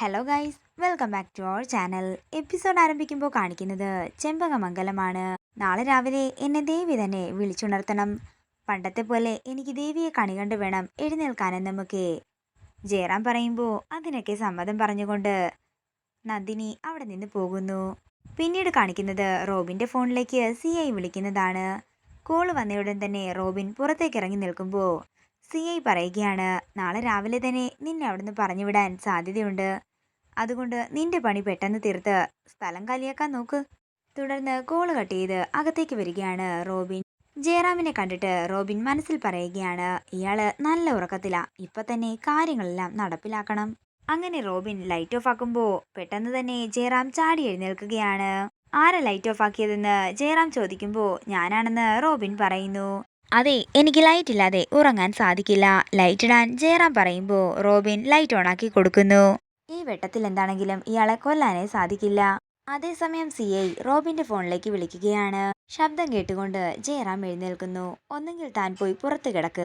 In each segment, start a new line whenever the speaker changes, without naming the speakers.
Hello guys welcome back to our channel episode ആരംഭിക്കുമ്പോൾ കാണിക്കുന്നത് ചെമ്പകമംഗലമാണ്. നാളെ രാവിലെ എന്നെ ദേവി തന്നെ വിളിച്ചുണർത്തണം. പണ്ടത്തെ പോലെ എനിക്ക് ദേവിയെ കണി കണ്ട് വേണം എഴുന്നേൽക്കാനെന്ന് നമുക്ക്. ജയറാം പറയുമ്പോൾ അതിനൊക്കെ സമ്മതം പറഞ്ഞുകൊണ്ട് നന്ദിനി അവിടെ നിന്ന് പോകുന്നു. പിന്നീട് കാണിക്കുന്നത് റോബിന്റെ ഫോണിലേക്ക് സി ഐ വിളിക്കുന്നതാണ്. കോൾ വന്നയുടൻ തന്നെ റോബിൻ പുറത്തേക്ക് ഇറങ്ങി നിൽക്കുമ്പോൾ സി ഐ പറയുകയാണ് നാളെ രാവിലെ തന്നെ നിന്നെ അവിടുന്ന് പറഞ്ഞു വിടാൻ സാധ്യതയുണ്ട്. അതുകൊണ്ട് നിന്റെ പണി പെട്ടെന്ന് തീർത്ത്. സ്ഥലം കാലിയാക്കാൻ നോക്ക്. തുടർന്ന് കോൾ കട്ട് ചെയ്ത് അകത്തേക്ക് വരികയാണ് റോബിൻ. ജയറാമിനെ കണ്ടിട്ട് റോബിൻ മനസ്സിൽ പറയുകയാണ് ഇയാൾ നല്ല ഉറക്കത്തിലാ. ഇപ്പൊ തന്നെ കാര്യങ്ങളെല്ലാം നടപ്പിലാക്കണം. അങ്ങനെ റോബിൻ ലൈറ്റ് ഓഫ് ആക്കുമ്പോൾ പെട്ടെന്ന് തന്നെ ജയറാം ചാടി എഴുന്നേൽക്കുകയാണ്. ആരാ ലൈറ്റ് ഓഫ് ആക്കിയതെന്ന്? ജയറാം ചോദിക്കുമ്പോൾ ഞാനാണെന്ന് റോബിൻ പറയുന്നു. അതെ എനിക്ക് ലൈറ്റ് ഇല്ലാതെ ഉറങ്ങാൻ സാധിക്കില്ല. ലൈറ്റ് ഇടാൻ ജയറാം പറയുമ്പോൾ റോബിൻ ലൈറ്റ് ഓൺ ആക്കി കൊടുക്കുന്നു. ഈ വെട്ടത്തിൽ എന്താണെങ്കിലും ഇയാളെ കൊല്ലാനേ സാധിക്കില്ല. അതേസമയം സി ഐ റോബിന്റെ ഫോണിലേക്ക് വിളിക്കുകയാണ്. ശബ്ദം കേട്ടുകൊണ്ട് ജയറാം എഴുന്നേൽക്കുന്നു. ഒന്നെങ്കിൽ താൻ പോയി പുറത്തു കിടക്ക്.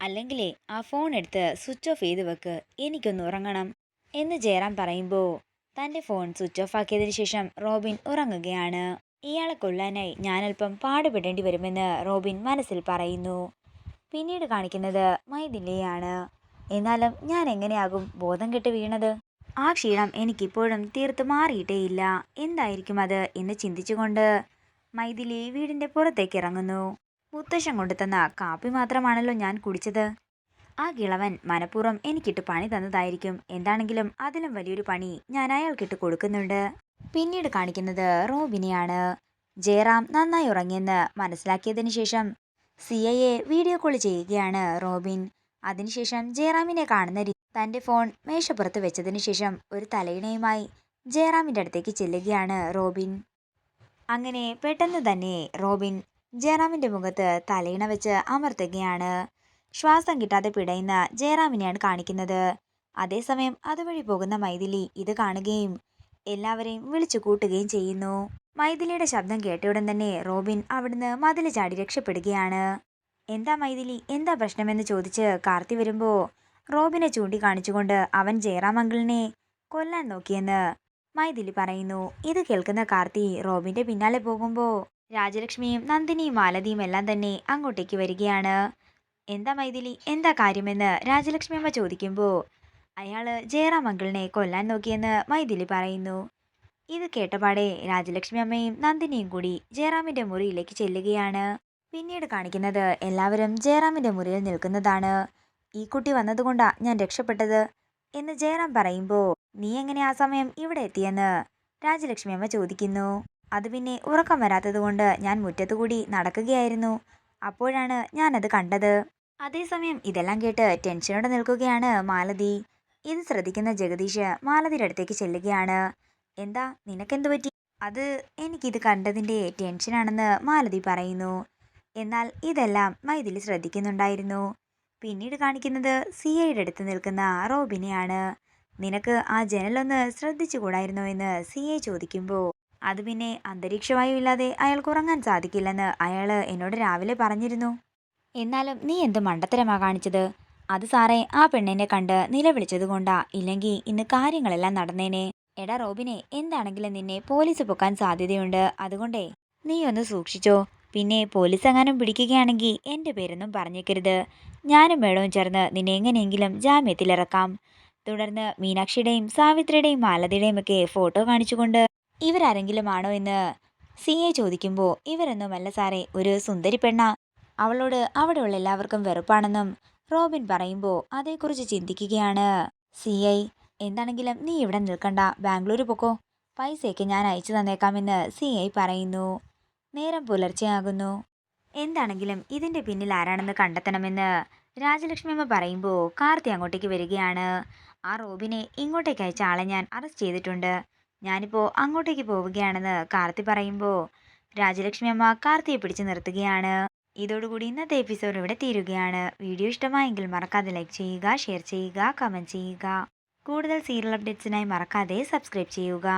അല്ലെങ്കിലേ ആ ഫോൺ എടുത്ത് സ്വിച്ച് ഓഫ് ചെയ്തു വെക്ക്. എനിക്കൊന്ന് ഉറങ്ങണം. എന്ന് ജയറാം പറയുമ്പോൾ തന്റെ ഫോൺ സ്വിച്ച് ഓഫ് ആക്കിയതിനു ശേഷം റോബിൻ ഉറങ്ങുകയാണ്. ഇയാളെ കൊല്ലാനായി ഞാനല്പം പാടുപെടേണ്ടി വരുമെന്ന് റോബിൻ മനസ്സിൽ പറയുന്നു. പിന്നീട് കാണിക്കുന്നത് മൈദില്ലയാണ് എന്നാലും ഞാൻ എങ്ങനെയാകും ബോധം കെട്ട് വീണത്? ആ ക്ഷീണം എനിക്കിപ്പോഴും തീർത്തു മാറിയിട്ടേയില്ല. എന്തായിരിക്കും അത് എന്ന് ചിന്തിച്ചുകൊണ്ട് മൈഥിലി വീടിന്റെ പുറത്തേക്ക് ഇറങ്ങുന്നു മുത്തശ്ശൻ കൊണ്ടുതന്ന കാപ്പി മാത്രമാണല്ലോ ഞാൻ കുടിച്ചത്. ആ കിളവൻ മനഃപൂർവം എനിക്കിട്ട് പണി തന്നതായിരിക്കും. എന്താണെങ്കിലും അതിലും വലിയൊരു പണി ഞാൻ അയാൾക്കിട്ട് കൊടുക്കുന്നുണ്ട്. പിന്നീട് കാണിക്കുന്നത് റോബിനെയാണ്. ജയറാം നന്നായി ഉറങ്ങിയെന്ന് മനസ്സിലാക്കിയതിന് ശേഷം സി വീഡിയോ കോൾ ചെയ്യുകയാണ് റോബിൻ. അതിനുശേഷം ജയറാമിനെ കാണുന്ന രീതി തന്റെ ഫോൺ മേശപ്പുറത്ത് വെച്ചതിനു ശേഷം ഒരു തലയിണയുമായി ജയറാമിന്റെ അടുത്തേക്ക് ചെല്ലുകയാണ് റോബിൻ. അങ്ങനെ പെട്ടെന്ന് തന്നെ റോബിൻ ജയറാമിന്റെ മുഖത്ത് തലയിണ വെച്ച് അമർത്തുകയാണ്. ശ്വാസം കിട്ടാതെ പിടയുന്ന ജയറാമിനെയാണ് കാണിക്കുന്നത്. അതേസമയം അതുവഴി പോകുന്ന മൈഥിലി ഇത് കാണുകയും എല്ലാവരെയും വിളിച്ചു കൂട്ടുകയും ചെയ്യുന്നു. മൈഥിലിയുടെ ശബ്ദം കേട്ടയുടൻ തന്നെ റോബിൻ അവിടുന്ന് മതിൽ ചാടി രക്ഷപ്പെടുകയാണ്. എന്താ മൈഥിലി എന്താ പ്രശ്നമെന്ന് ചോദിച്ച് കാർത്തി വരുമ്പോൾ റോബിനെ ചൂണ്ടിക്കാണിച്ചുകൊണ്ട് അവൻ ജയറാം അങ്കിളിനെ കൊല്ലാൻ നോക്കിയെന്ന് മൈഥിലി പറയുന്നു. ഇത് കേൾക്കുന്ന കാർത്തി റോബിന്റെ പിന്നാലെ പോകുമ്പോൾ രാജലക്ഷ്മിയും നന്ദിനിയും മാലതിയും എല്ലാം തന്നെ അങ്ങോട്ടേക്ക് വരികയാണ്. എന്താ മൈഥിലി എന്താ കാര്യമെന്ന് രാജലക്ഷ്മി അമ്മ ചോദിക്കുമ്പോൾ അയാൾ ജയറാം അങ്കിളിനെ കൊല്ലാൻ നോക്കിയെന്ന് മൈഥിലി പറയുന്നു. ഇത് കേട്ടപാടെ രാജലക്ഷ്മി അമ്മയും നന്ദിനിയും കൂടി ജയറാമിന്റെ മുറിയിലേക്ക് ചെല്ലുകയാണ്. പിന്നീട് കാണിക്കുന്നത് എല്ലാവരും ജയറാമിന്റെ മുറിയിൽ നിൽക്കുന്നതാണ്. ഈ കുട്ടി വന്നതുകൊണ്ടാ ഞാൻ രക്ഷപ്പെട്ടത് എന്ന് ജയറാം പറയുമ്പോൾ നീ എങ്ങനെ ആ സമയം ഇവിടെ എത്തിയെന്ന്? രാജലക്ഷ്മി അമ്മ ചോദിക്കുന്നു. അത് പിന്നെ ഉറക്കം വരാത്തതുകൊണ്ട് ഞാൻ മുറ്റത്തുകൂടി നടക്കുകയായിരുന്നു. അപ്പോഴാണ് ഞാനത് കണ്ടത്. അതേസമയം ഇതെല്ലാം കേട്ട് ടെൻഷനോടെ നിൽക്കുകയാണ് മാലതി. ഇത് ശ്രദ്ധിക്കുന്ന ജഗദീഷ് മാലതിയുടെ അടുത്തേക്ക് ചെല്ലുകയാണ്. എന്താ നിനക്കെന്ത് പറ്റി? അത് എനിക്കിത് കണ്ടതിന്റെ ടെൻഷനാണെന്ന് മാലതി പറയുന്നു. എന്നാൽ ഇതെല്ലാം മൈഥിലി ശ്രദ്ധിക്കുന്നുണ്ടായിരുന്നു. പിന്നീട് കാണിക്കുന്നത് സി ഐയുടെ അടുത്ത് നിൽക്കുന്ന റോബിനെയാണ്. നിനക്ക് ആ ജനലൊന്ന് ശ്രദ്ധിച്ചുകൂടായിരുന്നോ എന്ന് സി ഐ ചോദിക്കുമ്പോൾ അത് പിന്നെ അന്തരീക്ഷവായു ഇല്ലാതെ അയാൾക്ക് ഉറങ്ങാൻ സാധിക്കില്ലെന്ന് അയാൾ എന്നോട് രാവിലെ പറഞ്ഞിരുന്നു. എന്നാലും നീ എന്ത് മണ്ടത്തരമാണ് കാണിച്ചത്? അത് സാറേ ആ പെണ്ണിനെ കണ്ട് നിലവിളിച്ചത് കൊണ്ടാ. ഇല്ലെങ്കിൽ ഇന്ന് കാര്യങ്ങളെല്ലാം നടന്നേനെ. എടാ റോബിനെ എന്താണെങ്കിലും നിന്നെ പോലീസ് പൊക്കാൻ സാധ്യതയുണ്ട്. അതുകൊണ്ടേ നീ ഒന്ന് സൂക്ഷിച്ചോ. പിന്നെ പോലീസ് എങ്ങാനും പിടിക്കുകയാണെങ്കിൽ എന്റെ പേരൊന്നും പറഞ്ഞേക്കരുത്. ഞാനും മേഡവും ചേർന്ന് നിന്നെ എങ്ങനെയെങ്കിലും ജാമ്യത്തിലിറക്കാം. തുടർന്ന് മീനാക്ഷിയുടെയും സാവിത്രിയുടെയും മാലതിയുടെയും ഒക്കെ ഫോട്ടോ കാണിച്ചുകൊണ്ട് ഇവരാരെങ്കിലും ആണോ എന്ന് സി എ ചോദിക്കുമ്പോൾ ഇവരൊന്നുമല്ല സാറേ ഒരു സുന്ദരി പെണ്ണ. അവളോട് അവിടെയുള്ള എല്ലാവർക്കും വെറുപ്പാണെന്നും റോബിൻ പറയുമ്പോൾ അതേക്കുറിച്ച് ചിന്തിക്കുകയാണ് സി ഐ. എന്താണെങ്കിലും നീ ഇവിടെ നിൽക്കണ്ട ബാംഗ്ലൂർ പൊക്കോ. പൈസയൊക്കെ ഞാൻ അയച്ചു തന്നേക്കാമെന്ന് സി ഐ പറയുന്നു. നേരം പുലർച്ചെയാകുന്നു. എന്താണെങ്കിലും ഇതിന്റെ പിന്നിൽ ആരാണെന്ന് കണ്ടെത്തണമെന്ന് രാജലക്ഷ്മി അമ്മ പറയുമ്പോൾ കാർത്തി അങ്ങോട്ടേക്ക് വരികയാണ്. ആ റോബിനെ ഇങ്ങോട്ടേക്ക് അയച്ച ആളെ ഞാൻ അറസ്റ്റ് ചെയ്തിട്ടുണ്ട്. ഞാനിപ്പോൾ അങ്ങോട്ടേക്ക് പോവുകയാണെന്ന് കാർത്തി പറയുമ്പോൾ രാജലക്ഷ്മി അമ്മ കാർത്തിയെ പിടിച്ചു നിർത്തുകയാണ്. ഇതോടുകൂടി ഇന്നത്തെ എപ്പിസോഡ് ഇവിടെ തീരുകയാണ്. വീഡിയോ ഇഷ്ടമായെങ്കിൽ മറക്കാതെ ലൈക്ക് ചെയ്യുക ഷെയർ ചെയ്യുക കമന്റ് ചെയ്യുക. കൂടുതൽ സീരിയൽ അപ്ഡേറ്റ്സിനായി മറക്കാതെ സബ്സ്ക്രൈബ് ചെയ്യുക.